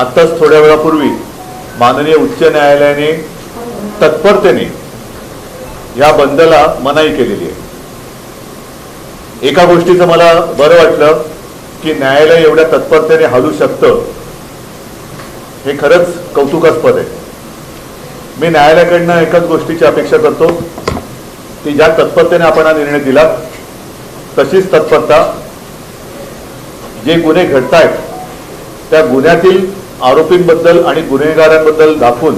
आत्ताच थोड्या वेळापूर्वी माननीय उच्च न्यायालयाने तत्परतेने या बंदला मनाई केलेली आहे. एका गोष्टीचं मला बरं वाटलं की न्यायालय एवढ्या तत्परतेने हलू शकतं हे खरंच कौतुकास्पद आहे. मी न्यायालयाकडनं एकच गोष्टीची अपेक्षा करतो की ज्या तत्परतेने आपण हा निर्णय दिला तशीच तत्परता जे गुन्हे घडत आहेत त्या गुन्ह्यातील आरोपींबद्दल आणि गुन्हेगारांबद्दल दाखवून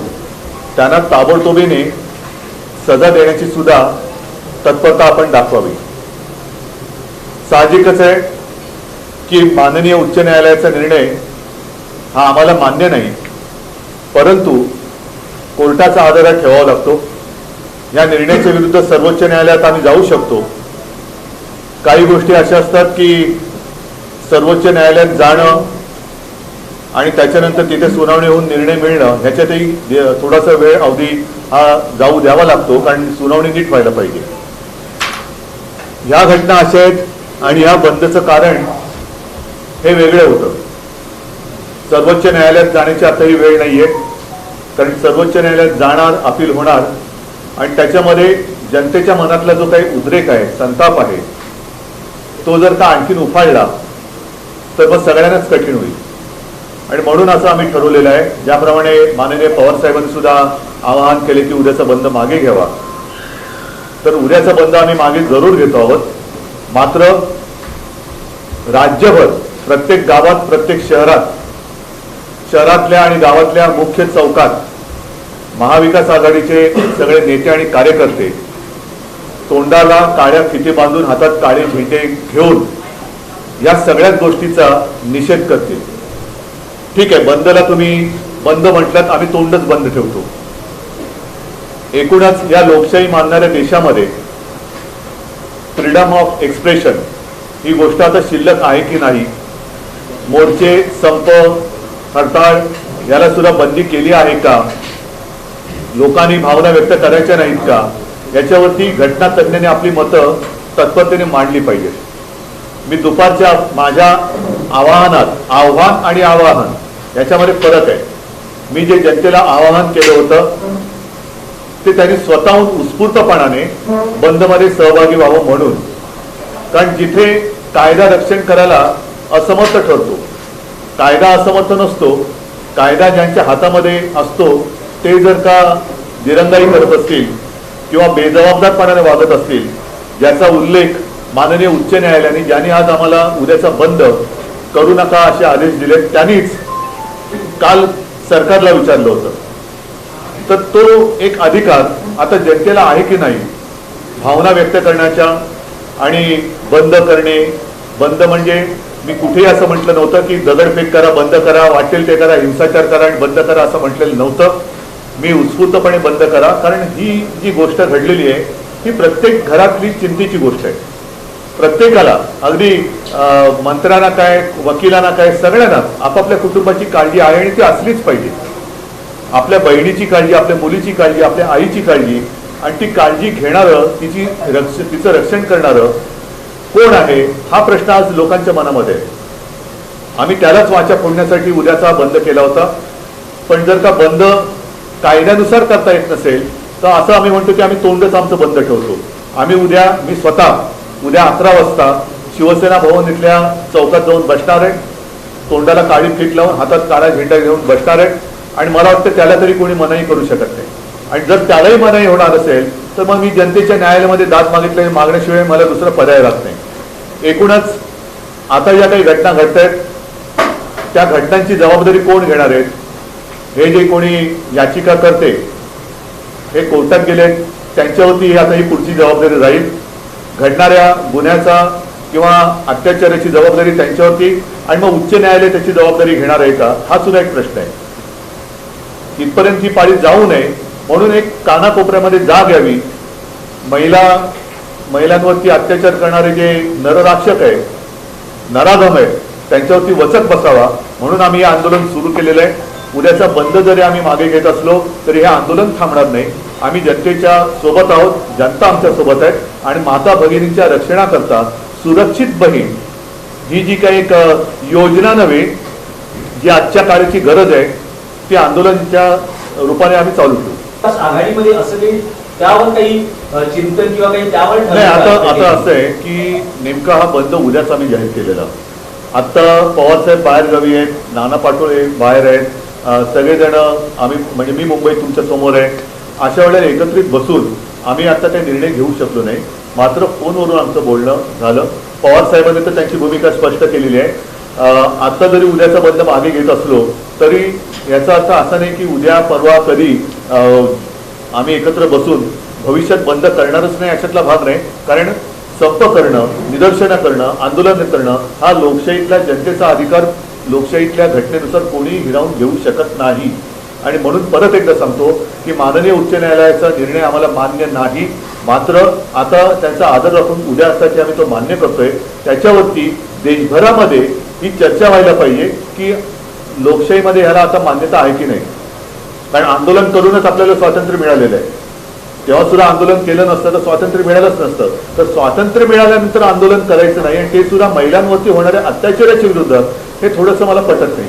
त्यांना ताबडतोबीने सजा देण्याची सुद्धा तत्परता आपण दाखवावी. साहजिकच आहे की माननीय उच्च न्यायालयाचा निर्णय हा आम्हाला मान्य नाही परंतु कोर्टाचा आदर हा ठेवावा लागतो. या निर्णयाच्या विरुद्ध सर्वोच्च न्यायालयात आम्ही जाऊ शकतो. काही गोष्टी अशा असतात की सर्वोच्च न्यायालयात जाणं आणि त्याच्यानंतर तिथे सुनावणी होऊन निर्णय मिळणं ह्याच्यातही थोडासा वेळ अवधी हा जाऊ द्यावा लागतो कारण सुनावणी नीट व्हायला पाहिजे. ह्या घटना अशा आहेत आणि ह्या बंदचं कारण हे वेगळं होतं. सर्वोच्च न्यायालयात जाण्याची आताही वेळ नाहीये कारण सर्वोच्च न्यायालयात जाणार अपील होणार आणि त्याच्यामध्ये जनतेच्या मनातला जो काही उद्रेक आहे संताप आहे तो जर का आणखीन उफाळला तर मग सगळ्यांनाच कठीण होईल. आणि म्हणून असं आम्ही ठरवलेलं आहे. ज्याप्रमाणे माननीय पवारसाहेबांनी सुद्धा आवाहन केले की उद्याचा बंद मागे घ्यावा. तर उद्याचा बंद आम्ही मागे जरूर घेतो आहोत. मात्र राज्यभर प्रत्येक गावात प्रत्येक शहरात शहरातल्या आणि गावातल्या मुख्य चौकात महाविकास आघाडीचे सगळे नेते आणि कार्यकर्ते तोंडाला काळ्या फिती बांधून हातात काळे झेंडे घेऊन या सगळ्याच गोष्टीचा निषेध करतील. ठीक आहे बंदला तुम्ही बंद म्हटल्यात आम्ही तोंडच बंद ठेवतो. एकूणच या लोकशाही मानणाऱ्या देशामध्ये फ्रीडम ऑफ एक्सप्रेशन ही गोष्ट आता शिल्लक आहे की नाही मोर्चे संप हरताळ याला सुद्धा बंदी केली आहे का? लोकांनी भावना व्यक्त करायच्या नाहीत का? याच्यावरती घटना तज्ज्ञाने आपली मतं तत्परतेने मांडली पाहिजेत. मी दुपारच्या माझ्या आवाहनात आव्हान आणि आवाहन याच्यामध्ये फरक आहे. मी जे जनतेला आवाहन केलं होतं ते त्यांनी स्वतःहून उत्स्फूर्तपणाने बंदमध्ये सहभागी व्हावं म्हणून. कारण जिथे कायदा रक्षण करायला असमर्थ ठरतो कायदा असमर्थ नसतो कायदा ज्यांच्या हातामध्ये असतो ते जर का दिरंगाई करत असतील किंवा बेजबाबदारपणाने वागत असतील ज्याचा उल्लेख माननीय उच्च न्यायालयाने ज्यांनी आज आम्हाला उद्याचा बंद करू नका असे आदेश दिले त्यांनीच काल सरकारला विचारलं होतं. तर तो एक अधिकार आता जनतेला आहे की नाही भावना व्यक्त करण्याच्या आणि बंद करणे बंद म्हणजे मी कुठेही असं म्हटलं नव्हतं की दगडफेक करा बंद करा वाटेल ते करा हिंसाचार करा आणि बंद करा असं म्हटलेलं नव्हतं. मी उत्स्फूर्तपणे बंद करा कारण ही जी गोष्ट घडलेली आहे ही प्रत्येक घरातली चिंतेची गोष्ट आहे. प्रत्येकाला अगदी अं, मंत्र्यांना काय वकिलांना काय सगळ्यांना आपापल्या कुटुंबाची काळजी आहे आणि ती असलीच पाहिजे. आपल्या बहिणीची काळजी आपल्या मुलीची काळजी आपल्या आईची काळजी आणि ती काळजी घेणारं तिची रक्ष तिचं रक्षण करणारं कोण आहे हा प्रश्न आज लोकांच्या मनामध्ये आहे. आम्ही त्यालाच वाचा फोडण्यासाठी उद्याचा बंद केला होता. पण जर का बंद कायद्यानुसार करता येत नसेल तर असं आम्ही म्हणतो की आम्ही तोंडच आमचं बंद ठेवतो. आम्ही उद्या मी स्वतः उद्या अकरा वाजता शिवसेना भवन इथल्या चौकात जाऊन बसणार आहे. तोंडाला काळी फीट लावून हातात काळा झेंडा घेऊन बसणार आहे. आणि मला वाटतं त्याला तरी कोणी मनाई करू शकत नाही. आणि जर त्यालाही मनाई होणार असेल तर मग मी जनतेच्या न्यायालयामध्ये दाद मागितले मागण्याशिवाय मला दुसरा पर्याय राहत नाही. एकूणच आता ज्या काही घटना घडत आहेत त्या घटनांची जबाबदारी कोण घेणार आहेत हे जे कोणी याचिका करते हे कोर्टात गेले त्यांच्यावरती आता ही पुढची जबाबदारी राहील. घडणाऱ्या गुन्ह्याचा किंवा अत्याचाराची जबाबदारी त्यांच्यावरती आणि मग उच्च न्यायालय त्याची जबाबदारी घेणार आहे का? हा सुद्धा एक प्रश्न आहे. इथपर्यंत ही पाळी जाऊ नये म्हणून एक कानाकोपऱ्यामध्ये जाग यावी. महिला महिलांवरती अत्याचार करणारे जे नरराक्षक आहे नराधम आहे त्यांच्यावरती वचक बसावा म्हणून आम्ही हे आंदोलन सुरू केलेलं आहे. उद्याचा बंद जरी आम्ही मागे घेत असलो तरी हे आंदोलन थांबणार नाही. आम्ही जनतेच्या सोबत आहोत जनता आमच्यासोबत आहे आणि माता भगिनींच्या रक्षणाकरता सुरक्षित बहीण ही जी काही एक योजना नव्हे जी आजच्या काळाची गरज आहे ती आंदोलनच्या रूपाने आम्ही चालू ठेवू. आघाडीमध्ये असं काही त्यावर काही चिंतन किंवा काही त्यावर नाही आता? आता असं आहे की नेमका हा बंद उद्याच आम्ही जाहीर केलेला. आत्ता पवारसाहेब बाहेर गावी आहेत नाना पाटोळे बाहेर आहेत सगळेजण आम्ही म्हणजे मी मुंबईत तुमच्यासमोर आहे. अशा वेळेला एकत्रित बसून आम्ही आता काही निर्णय घेऊ शकलो नाही. मात्र फोनवरून आमचं बोलणं झालं. पवार साहेबांनी तर त्यांची भूमिका स्पष्ट केलेली आहे. आता जरी उद्याचा बंद मागे घेत असलो तरी याचा अर्थ असा नाही की उद्या परवा कधी अं, आम्ही एकत्र बसून भविष्यात बंद करणारच नाही अशातला भाग नाही. कारण संप करणं निदर्शनं करणं आंदोलन करणं हा लोकशाहीतल्या जनतेचा अधिकार. लोकशाहीतल्या घटनेनुसार कोणीही हिरावून घेऊ शकत नाही. आणि म्हणून परत एकदा सांगतो की माननीय उच्च न्यायालयाचा निर्णय आम्हाला मान्य नाही. मात्र आता त्यांचा आदर राखून उद्या असताची आम्ही तो मान्य करतोय त्याच्यावरती देशभरामध्ये ही चर्चा व्हायला पाहिजे की लोकशाहीमध्ये ह्याला आता मान्यता आहे की नाही. कारण आंदोलन करूनच आपल्याला स्वातंत्र्य मिळालेलं आहे. तेव्हा सुद्धा आंदोलन केलं नसतं तर स्वातंत्र्य मिळालंच नसतं. तर स्वातंत्र्य मिळाल्यानंतर आंदोलन करायचं नाही आणि ते सुद्धा महिलांवरती होणाऱ्या अत्याचाराच्या विरुद्ध हे थोडंसं मला पटत नाही.